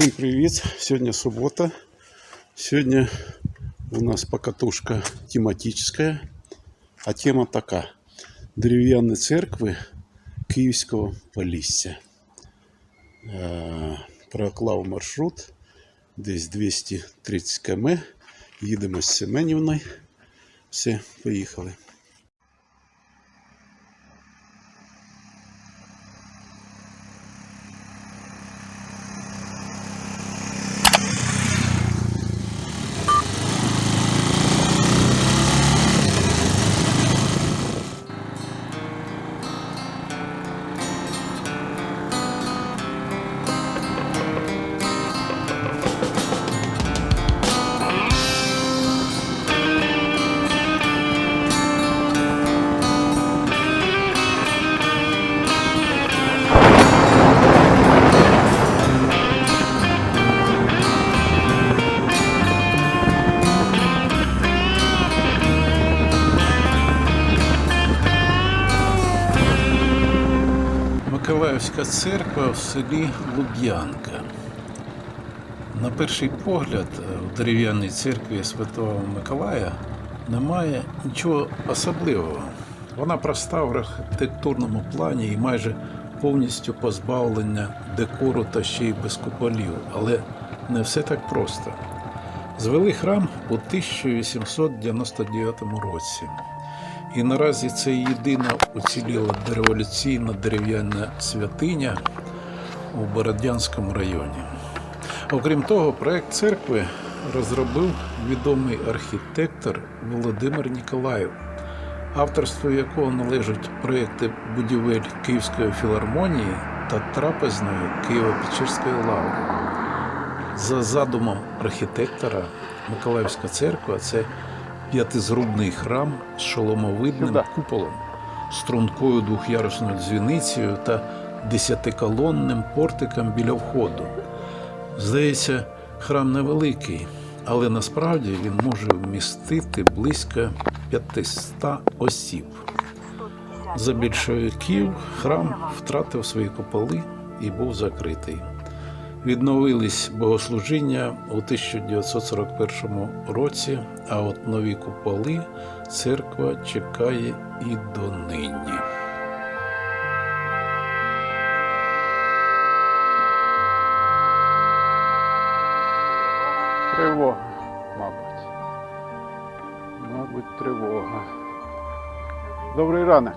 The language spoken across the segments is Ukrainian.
Всем привет! Сегодня суббота. Сегодня у нас покатушка тематическая. А тема така. Дерев'яні церкви Київського Полісся. Е, Проклав маршрут десь 230 км. Їдемо з Семенівною. Все, поїхали. Церква в селі Луб'янка. На перший погляд, в дерев'яній церкві Святого Миколая немає нічого особливого. Вона проста в архітектурному плані і майже повністю позбавлення декору та ще й без куполів. Але не все так просто. Звели храм у 1899 році. І наразі це єдина уціліла дореволюційна дерев'яна святиня у Бородянському районі. Окрім того, проект церкви розробив відомий архітектор Володимир Ніколаєв, авторству якого належать проекти будівель Київської філармонії та трапезної Києво-Печерської лаври. За задумом архітектора, Миколаївська церква це п'ятизрубний храм з шоломовидним Сюди. куполом, стрункою двохярусною дзвіницею та десятиколонним портиком біля входу. Здається, храм невеликий, але насправді він може вмістити близько 500 осіб. За більшовиків храм втратив свої куполи і був закритий. Відновились богослужіння у 1941 році, а от нові куполи церква чекає і донині. Тривога, мабуть. Мабуть, тривога. Добрий ранок.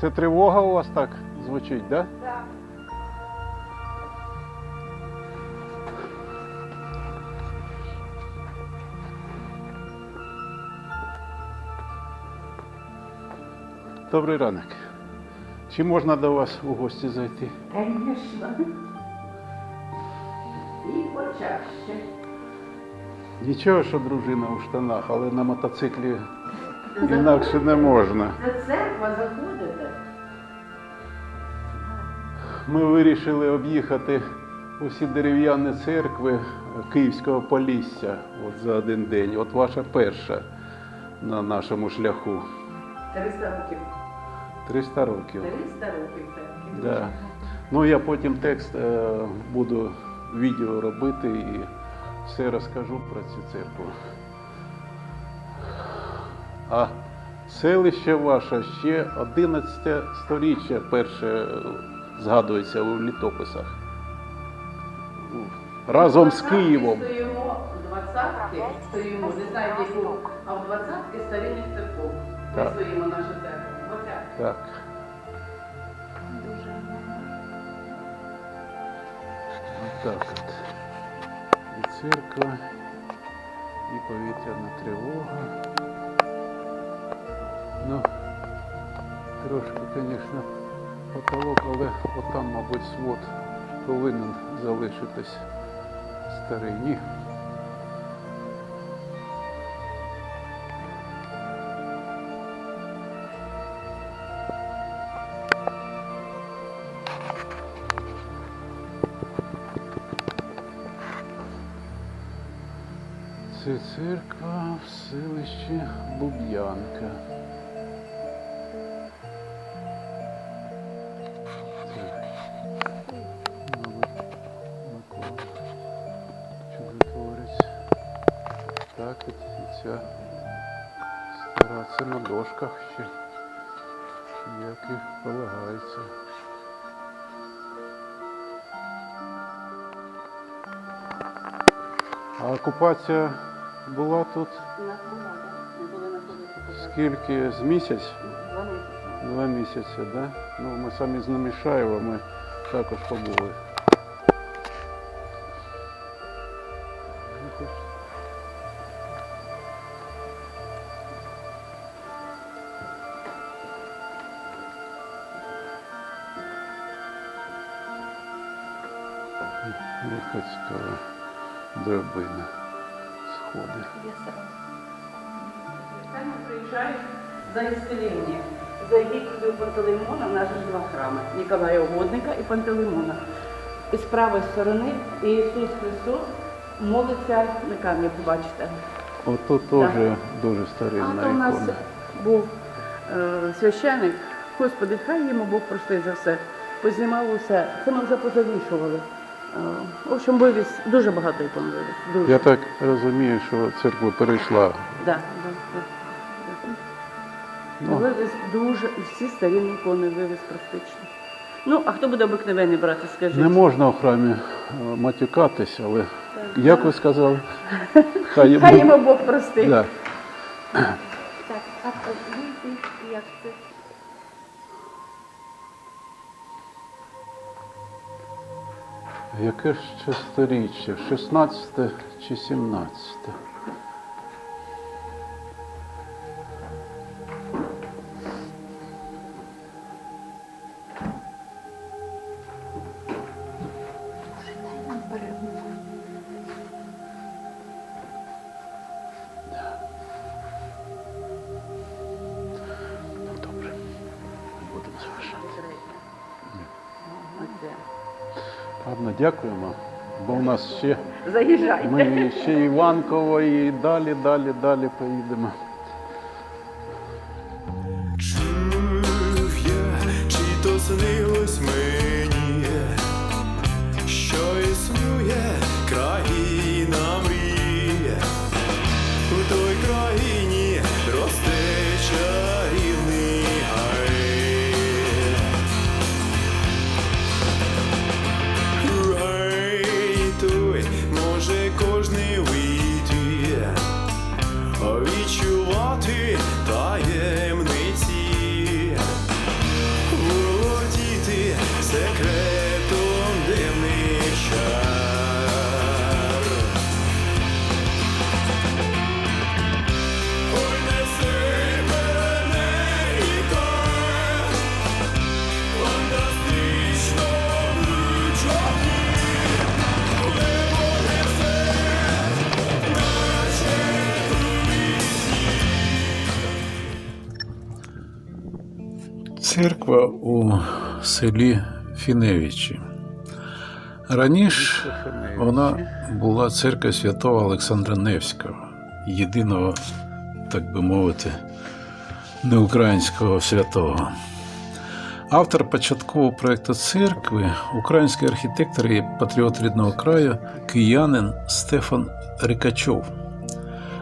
Це тривога у вас так звучить, так? Да? Добрий ранок. Чи можна до вас у гості зайти? Конечно. І почаще. Нічого, що дружина у штанах, але на мотоциклі інакше не можна. Це церква заходите. Ми вирішили об'їхати усі дерев'яні церкви Київського Полісся от за один день. От ваша перша на нашому шляху. 300 років. 300 років. 300 років церкві. Да. Ну я потім текст е, буду відео робити і все розкажу про цю церкву. А селище ваше ще 11 сторіччя перше е, згадується у літописах. Разом з Києвом. Стоїмо 20-ки, стоїмо, не знаю яку, а в 20-ки старинних церков. Так. церква. 20 Так. Отак от. І церква, і повітряна тривога. Ну, трошки, звісно, потолок, але отам, мабуть, свод повинен залишитись старий. Ні. Дивіться. Так, і ця старатися на дошках ще, як і полагається. А окупація була тут? Да скільки? З місяць? Два місяці. Місяці, да? Ну, ми самі з Намішаєва, ми також побули. Яка цікава драбина. Сходи. Там за ісцелення. За египетською Пантелеймона в нас же два храми. Ніколая Угодника і Пантелеймона. І з правої сторони Ісус Христос молиться на камні, побачите. Ото теж дуже старинна А то у нас був е, священик. Господи, хай йому Бог простить за все. Познімав усе. Це ми вже позавішували. Е, в общем, вивіз дуже багато ікон вивіз. Дуже. Я так розумію, що церква перейшла. Да, Ну. Дуже, і всі старі ікони вивіз практично. Ну, а хто буде обикновений брати, скажіть? Не можна в храмі е, матюкатись, але як ви сказали? Хай йому- Хай йому Бог простить. Да. Так, а як це? Яке ж ще сторіччя? 16 чи 17? Дякуємо. Бо у нас ще Заїжджайте. ми ще Іванково і далі, далі, далі поїдемо. Церква у селі Фіневичі. Раніше вона була церква святого Олександра Невського, єдиного, так би мовити, неукраїнського святого. Автор початкового проєкту церкви, український архітектор і патріот рідного краю, киянин Стефан Рикачов.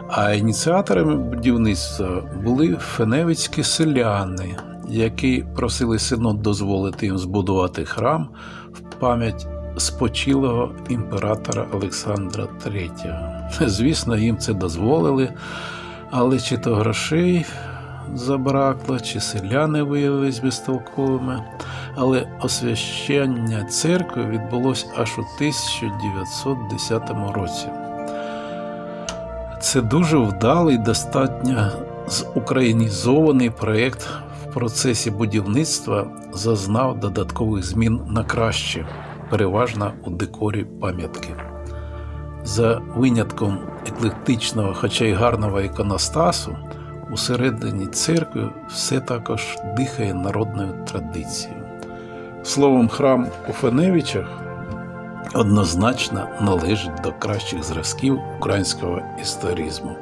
А ініціаторами будівництва були феневицькі селяни, які просили синод дозволити їм збудувати храм в пам'ять спочилого імператора Олександра III. Звісно, їм це дозволили, але чи то грошей забракло, чи селяни виявились безтолковими. Але освящення церкви відбулось аж у 1910 році. Це дуже вдалий, достатньо зукраїнізований проєкт процесі будівництва зазнав додаткових змін на краще, переважно у декорі пам'ятки. За винятком еклектичного, хоча й гарного іконостасу, усередині церкви все також дихає народною традицією. Словом, храм у Феневичах однозначно належить до кращих зразків українського історизму.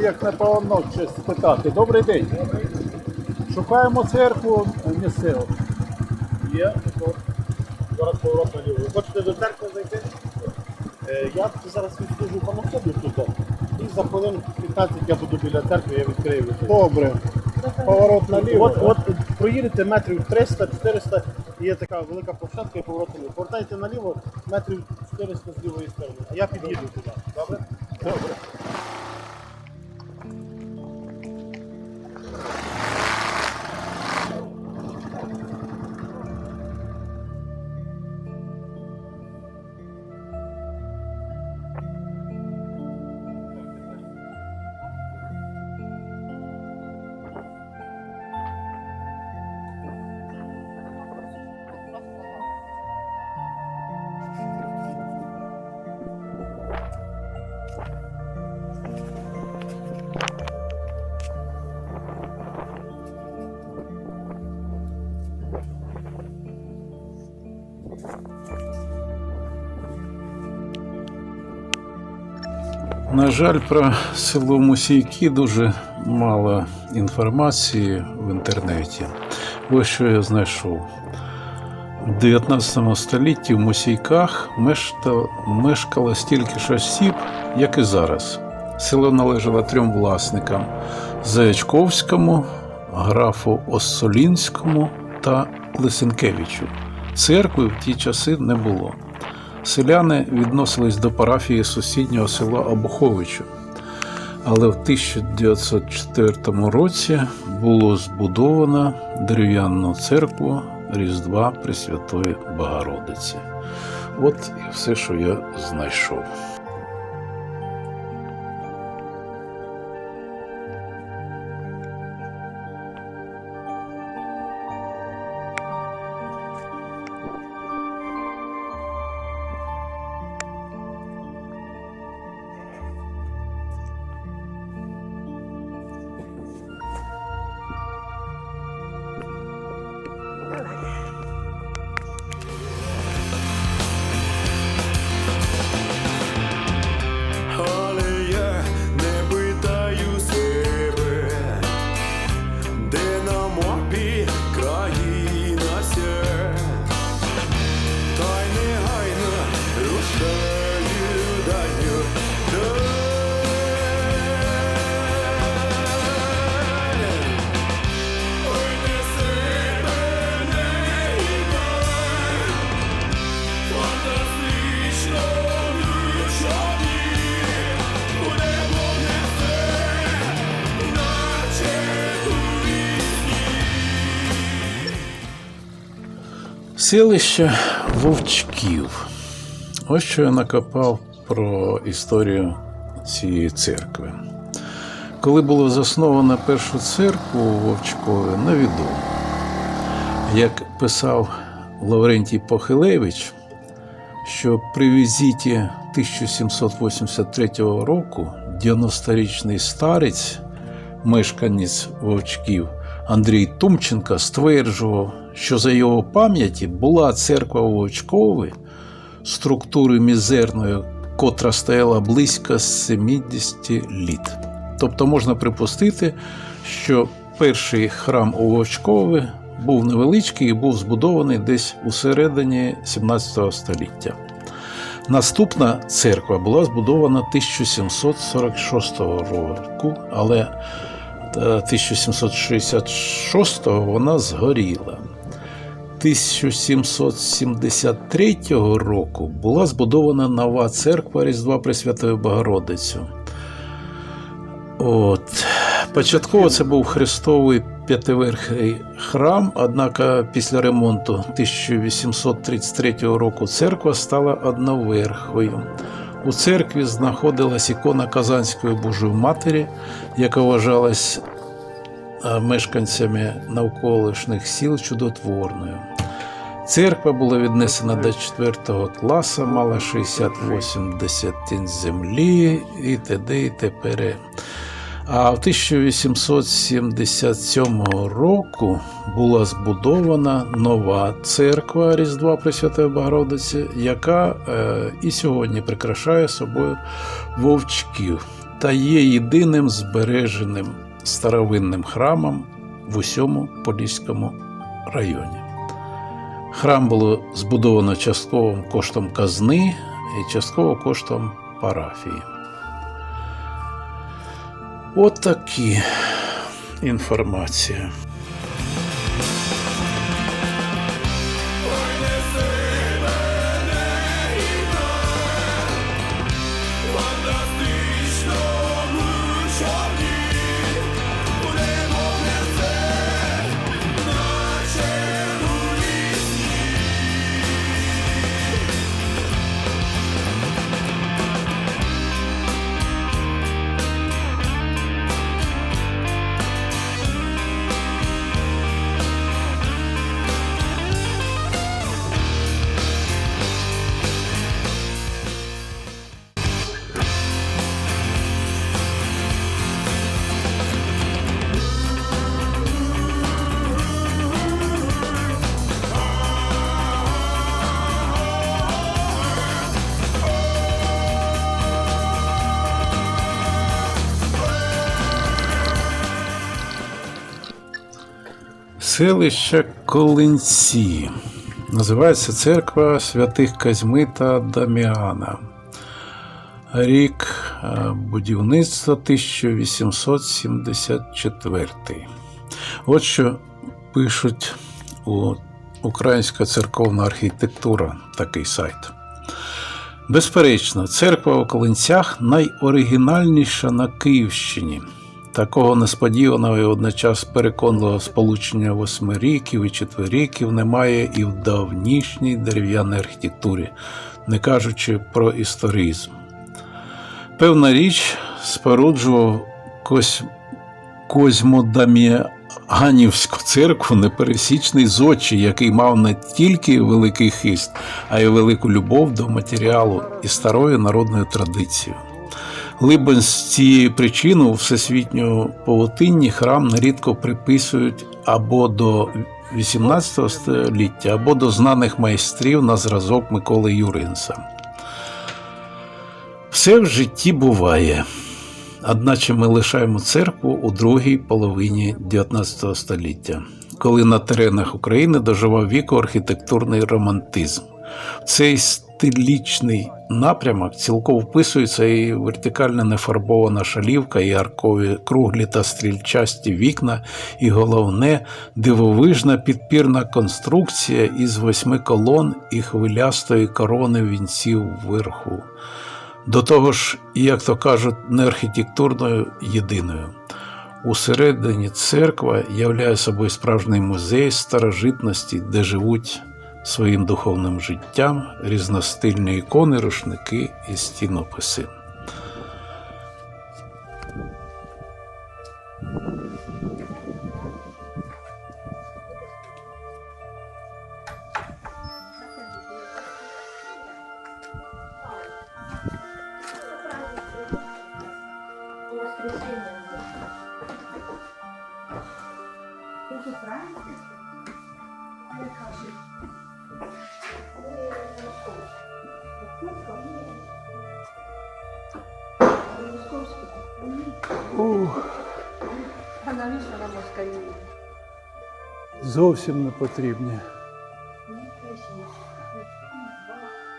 Як не повно щось спитати. Добрий день. Шукаємо церкву місцеву. Є, зараз поворот наліво. Ви хочете до церкви зайти? Е, Я зараз відслужу панаходу тут. І за хвилин 15 я буду біля церкви, я відкрию. Добре. Поворот наліво. От, от проїдете метрів 300-400, і є така велика площадка і поворот наліво. Повертайте наліво метрів 400 з лівої сторони, а я під'їду туди. Добре? Добре. На жаль, про село Мусійки дуже мало інформації в інтернеті. Ось що я знайшов. У 19 столітті в Мусійках мешкало стільки ж осіб, як і зараз. Село належало трьом власникам: Заячковському, графу Оссолінському та Лисенкевичу. Церкви в ті часи не було. Селяни відносились до парафії сусіднього села Обуховичу. Але в 1904 році було збудовано дерев'яну церкву Різдва Пресвятої Богородиці. От і все, що я знайшов. Селище Вовчків. Ось що я накопав про історію цієї церкви. Коли було засновано першу церкву Вовчкові, невідомо. Як писав Лаврентій Похилевич, що при візиті 1783 року 90-річний старець, мешканець Вовчків Андрій Тумченко стверджував, що за його пам'яті була церква Вовчкови структури мізерної, котра стояла близько 70 літ. Тобто можна припустити, що перший храм у Вовчкові був невеличкий і був збудований десь у середині 17 століття. Наступна церква була збудована 1746 року, але е, 1766 вона згоріла. 1773 року була збудована нова церква Різдва Пресвятої Богородицю. От. Початково це був хрестовий п'ятиверхий храм, однак після ремонту 1833 року церква стала одноверхою. У церкві знаходилась ікона Казанської Божої Матері, яка вважалась мешканцями навколишніх сіл чудотворною. Церква була віднесена до 4 класу, мала 68 десятин землі і т.д. і т.п. А в 1877 року була збудована нова церква Різдва Пресвятої Богородиці, яка е, і сьогодні прикрашає собою вовчків. та є єдиним збереженим старовинним храмом в усьому Поліському районі. Храм було збудовано частково коштом казни і частково коштом парафії. От такі інформація. Селище Колинці. Називається церква святих Казьми та Даміана. Рік е, будівництва 1874. От що пишуть у Українська церковна архітектура, такий сайт. Безперечно, церква у Колинцях найоригінальніша на Київщині. Такого несподіваного і водночас переконливого сполучення восьмиріків і четвиріків немає і в давнішній дерев'яній архітектурі, не кажучи про історизм. Певна річ споруджував Кось... Козьмодаміанівську церкву непересічний зодчий, який мав не тільки великий хист, а й велику любов до матеріалу і старої народної традиції. Либо з цієї причини у всесвітньому павутинні храм нерідко приписують або до 18 століття, або до знаних майстрів на зразок Миколи Юринса. Все в житті буває. Одначе ми лишаємо церкву у другій половині 19 століття, коли на теренах України доживав віку архітектурний романтизм. Цей стилічний напрямок цілком вписується і вертикально нефарбована шалівка, і аркові круглі та стрільчасті вікна, і головне дивовижна підпірна конструкція із восьми колон і хвилястої корони вінців вверху. До того ж, як то кажуть, не архітектурною єдиною. Усередині церква являє собою справжній музей старожитності, де живуть своїм духовним життям різностильні ікони, рушники і стінописи. Нам москалі? Зовсім не потрібні.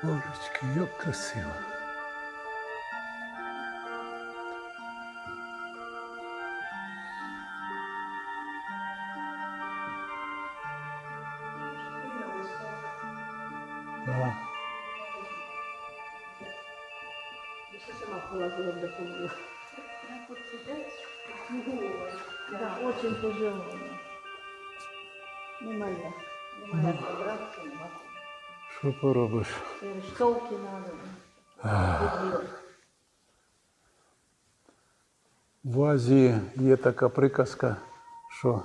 Божечки, як красиво. Да, очень тяжело. Немає. Немає добратися, нема. Що поробиш? Штовки надо. В Азії є така приказка, що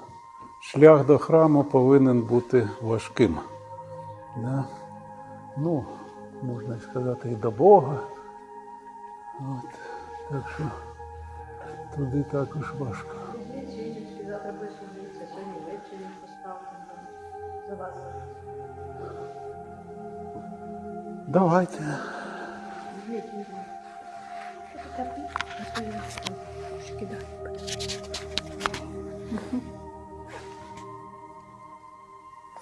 шлях до храму повинен бути важким. Да? Ну, можна сказати, і до Бога. От. Так що туди також важко. Завтра судитися, сьогодні ввечері поставте за вас. Давайте.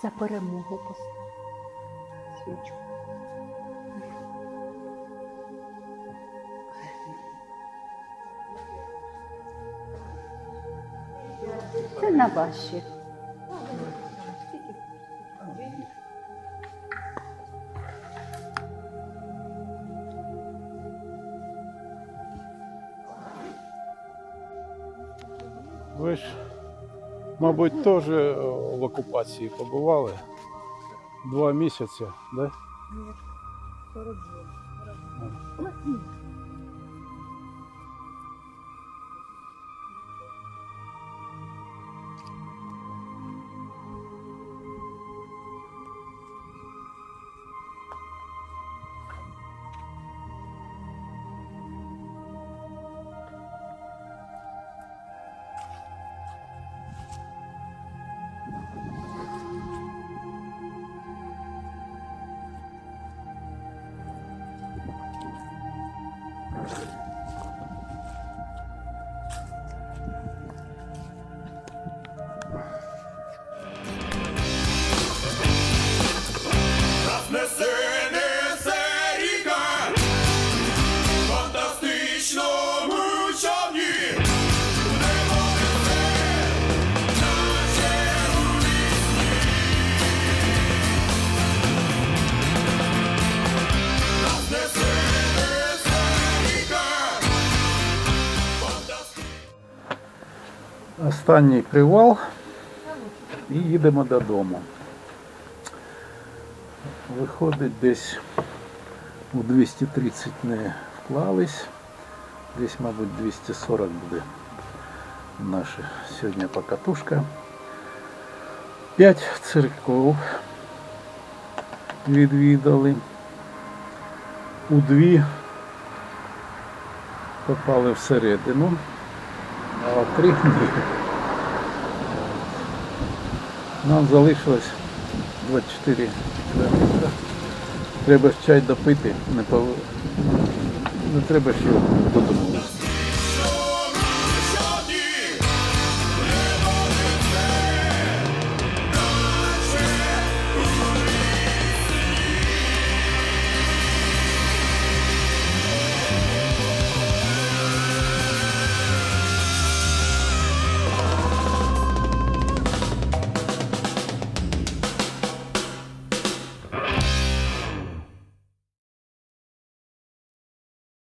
За перемогу поставив свічку. На ваші. Ви ж, мабуть, теж е, в окупації побували. Два місяці, да? Нас Останній привал і їдемо додому. Виходить, десь у 230 не вклались, десь, мабуть, 240 буде наша сьогодні покатушка. П'ять церков відвідали. У дві попали всередину, а три ні. Нам залишилось 24 кілометри. Треба ж чай допити, не, пов... не треба ще додому